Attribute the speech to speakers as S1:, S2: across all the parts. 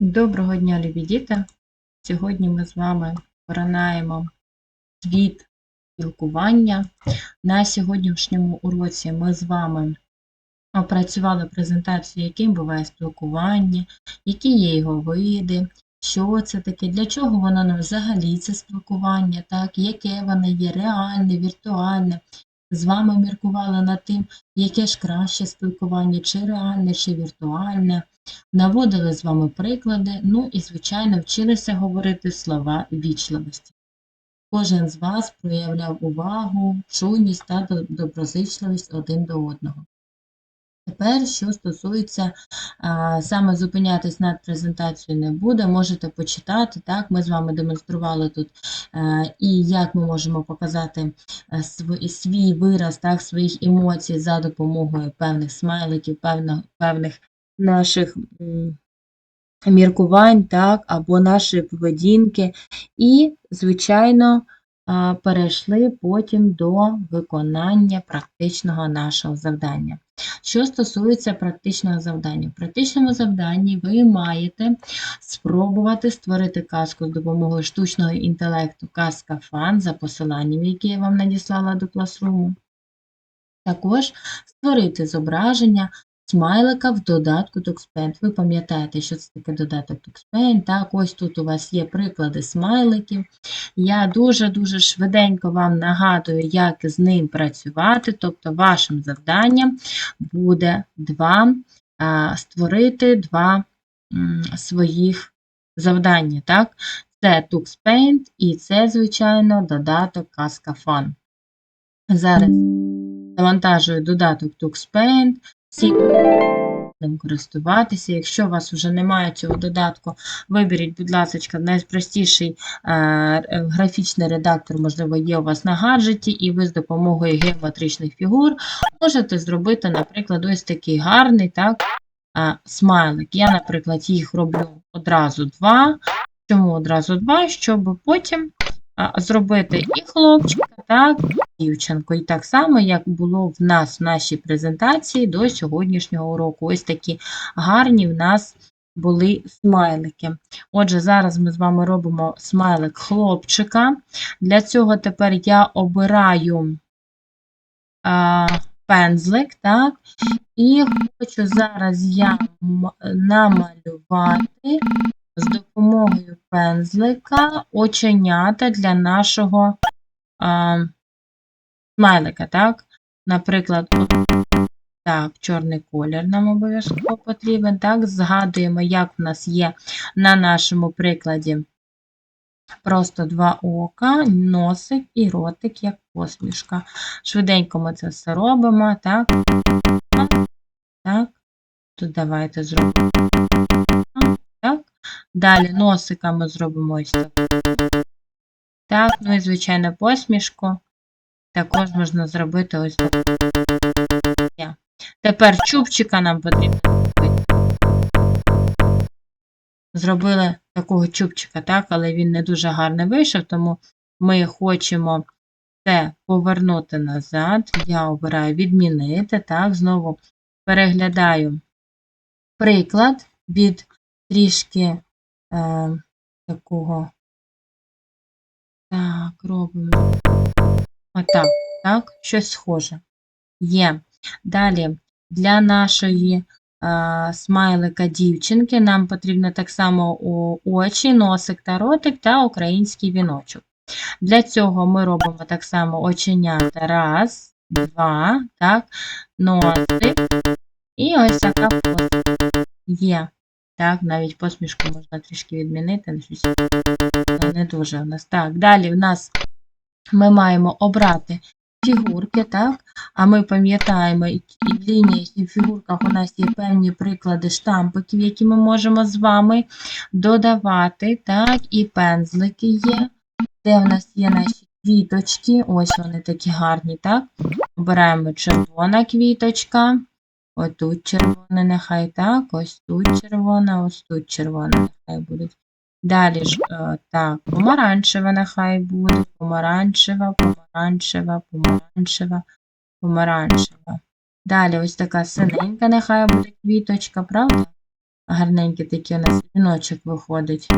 S1: Доброго дня, любі діти! Сьогодні ми з вами поринаємо світ спілкування. На сьогоднішньому уроці ми з вами опрацювали презентацію, яким буває спілкування, які є його види, що це таке, для чого воно нам взагалі це спілкування, так, яке воно є реальне, віртуальне. З вами міркували над тим, яке ж краще спілкування, чи реальне, чи віртуальне. Наводили з вами приклади, ну і, звичайно, вчилися говорити слова вічливості. Кожен з вас проявляв увагу, чуйність та доброзичливість один до одного. Тепер, що стосується, саме зупинятись над презентацією не буде, можете почитати. Так, ми з вами демонстрували тут, і як ми можемо показати свій вираз, так, своїх емоцій за допомогою певних смайликів, певних наших міркувань, так, або нашої поведінки. І, звичайно, перейшли потім до виконання практичного нашого завдання. Що стосується практичного завдання, в практичному завданні ви маєте спробувати створити казку з допомогою штучного інтелекту казка фан за посиланням, яке я вам надіслала до класруму. Також створити зображення смайлика в додатку TuxPaint. Ви пам'ятаєте, що це таке додаток TuxPaint. Так, ось тут у вас є приклади смайликів. Я дуже-дуже швиденько вам нагадую, як з ним працювати. Тобто, вашим завданням буде два, створити два своїх завдання. Так? Це TuxPaint і це, звичайно, додаток Casca Fun. Зараз завантажую додаток TuxPaint, всі ним користуватися. Якщо у вас вже немає цього додатку, виберіть, будь ласка, найпростіший е, графічний редактор, можливо, є у вас на гаджеті, і ви з допомогою геометричних фігур можете зробити, наприклад, ось такий гарний так, е, смайлик. Я, наприклад, їх роблю одразу два. Чому одразу два? Щоб потім зробити і хлопчика, так, і дівчинку. І так само, як було в нас в нашій презентації до сьогоднішнього уроку. Ось такі гарні в нас були смайлики. Отже, зараз ми з вами робимо смайлик хлопчика. Для цього тепер я обираю а, пензлик, так, і хочу зараз я намалювати з допомогою пензлика оченята для нашого а, смайлика, так? Наприклад, так, чорний колір нам обов'язково потрібен. Так, згадуємо, як в нас є на нашому прикладі просто два ока, носик і ротик, як посмішка. Швиденько ми це все робимо, так? Так. Тут давайте зробимо. Далі носика ми зробимо ось так. Так, ну і звичайно посмішку. Також можна зробити ось так. Тепер чубчика нам потрібно зробити. Зробили такого чубчика, так, але він не дуже гарно вийшов, тому ми хочемо це повернути назад. Я обираю відмінити, так, знову переглядаю приклад від трішки е, такого. Так, робимо. Отак, так, щось схоже. Є. Далі для нашої е, смайлика дівчинки нам потрібно так само очі, носик та ротик та український віночок. Для цього ми робимо так само оченята. Раз, два, так, носик. І ось така посмішка. Є. Так, навіть посмішку можна трішки відмінити. Не дуже у нас. Так, далі в нас ми маємо обрати фігурки, так? А ми пам'ятаємо, і в лініях і в фігурках у нас є певні приклади штампиків, які ми можемо з вами додавати, так, і пензлики є, де в нас є наші квіточки, ось вони такі гарні, так? Обираємо червона квіточка, отут червона, нехай так, ось тут червона, ось тут червона, нехай будуть. Далі ж, е, так, помаранчева нехай буде, помаранчева, помаранчева, помаранчева, помаранчева. Далі ось така синенька нехай буде квіточка, правда? Гарненький такий у нас віночок виходить.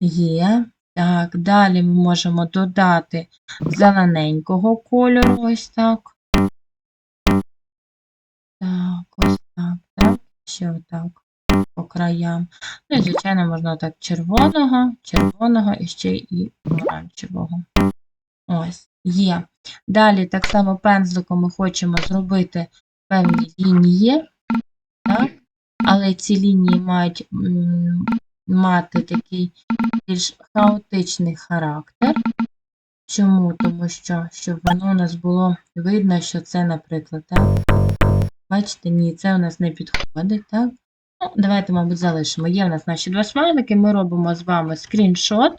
S1: Є. Так, далі ми можемо додати зелененького кольору, ось так, ще отак по краям. Ну і, звичайно, можна так червоного, червоного і ще і оранжевого. Ось, є. Далі так само пензликом ми хочемо зробити певні лінії, так? але ці лінії мають мати такий більш хаотичний характер. Чому? Тому що, щоб воно у нас було видно, що це, наприклад, так? Бачите, ні, це у нас не підходить, так? Ну, давайте, мабуть, залишимо. Є в нас наші два смайлики, ми робимо з вами скріншот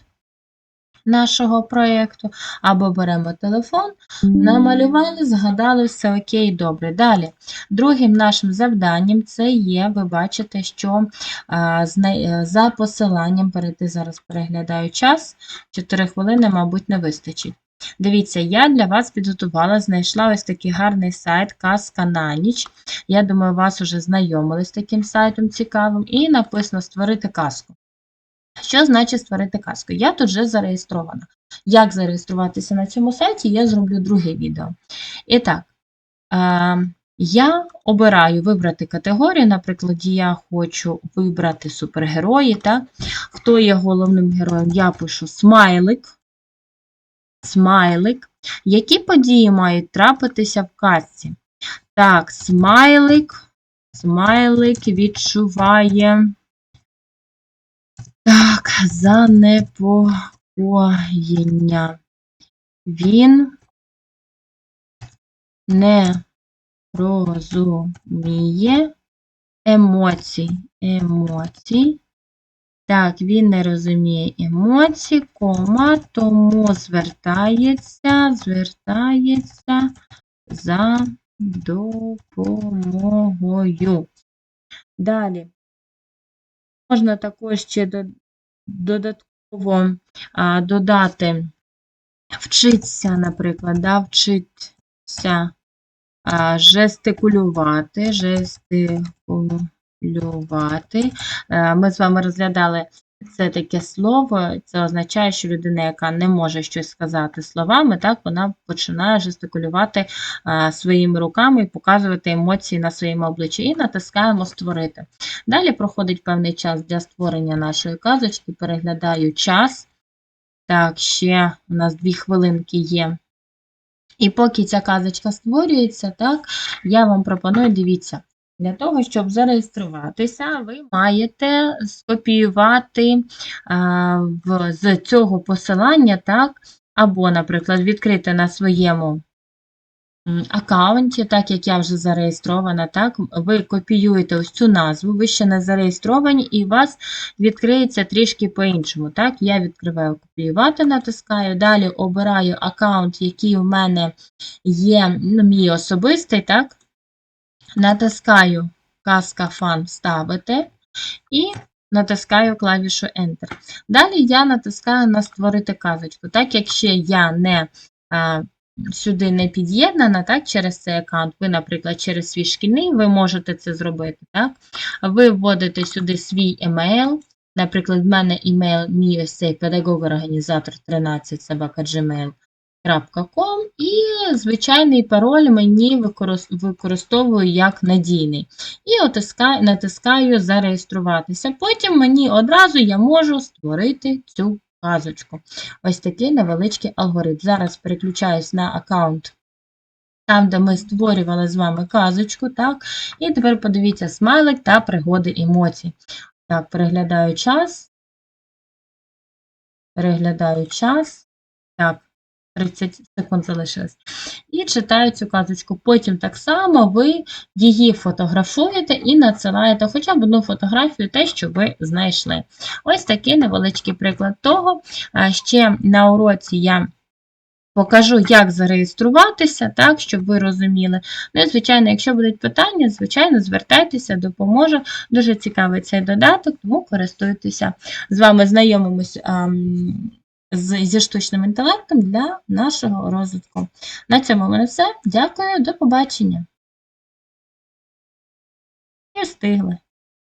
S1: нашого проєкту, або беремо телефон, намалювали, згадали, все окей, добре. Далі, другим нашим завданням це є, ви бачите, що е, за посиланням, перейти зараз переглядаю час, 4 хвилини, мабуть, не вистачить. Дивіться, я для вас підготувала, знайшла ось такий гарний сайт Казка на ніч. Я думаю, вас уже знайомили з таким сайтом цікавим. І написано Створити казку. Що значить створити казку? Я тут вже зареєстрована. Як зареєструватися на цьому сайті, я зроблю друге відео. І так, е, я обираю вибрати категорію. Наприклад, я хочу вибрати супергерої. Так? Хто є головним героєм? Я пишу смайлик. Смайлик. Які події мають трапитися в казці? Так, смайлик. Смайлик відчуває. Так, занепокоєння. Він не розуміє емоцій. Емоцій. Так, він не розуміє емоцій, кома, тому звертається, звертається за допомогою. Далі. Можна також ще додатково а, додати вчиться, наприклад, да, вчиться а, жестикулювати, жестикулювати. Е, Ми з вами розглядали це таке слово, це означає, що людина, яка не може щось сказати словами, так, вона починає жестикулювати своїми руками і показувати емоції на своєму обличчі. І натискаємо Створити. Далі проходить певний час для створення нашої казочки. Переглядаю час. Так, ще у нас дві хвилинки є. І поки ця казочка створюється, так, я вам пропоную, дивіться, для того, щоб зареєструватися, ви маєте скопіювати в, з цього посилання, так, або, наприклад, відкрити на своєму аккаунті, так як я вже зареєстрована, так, ви копіюєте ось цю назву, ви ще не зареєстровані, і у вас відкриється трішки по-іншому. Так, я відкриваю копіювати, натискаю, далі обираю аккаунт, який у мене є, ну, мій особистий, так, натискаю казка фан вставити і натискаю клавішу Enter. Далі я натискаю на створити казочку. Так як ще я не а, сюди не під'єднана, так, через цей аккаунт, ви, наприклад, через свій шкільний, ви можете це зробити. Так? Ви вводите сюди свій емейл. Наприклад, в мене імейл мій ось цей педагог-організатор 13 собака gmail.com і звичайний пароль мені використовую як надійний. І отиска- натискаю зареєструватися. Потім мені одразу я можу створити цю казочку. Ось такий невеличкий алгоритм. Зараз переключаюсь на аккаунт. Там, де ми створювали з вами казочку, так? І тепер подивіться смайлик та пригоди емоцій. Так, переглядаю час. Переглядаю час. Так, 30 секунд залишилось. І читаю цю казочку. Потім так само ви її фотографуєте і надсилаєте хоча б одну фотографію, те, що ви знайшли. Ось такий невеличкий приклад того. Ще на уроці я покажу, як зареєструватися, так, щоб ви розуміли. Ну і, звичайно, якщо будуть питання, звичайно, звертайтеся, допоможу. Дуже цікавий цей додаток, тому користуйтеся. З вами знайомимось з, зі штучним інтелектом для нашого розвитку. На цьому в мене все. Дякую, до побачення. І встигли.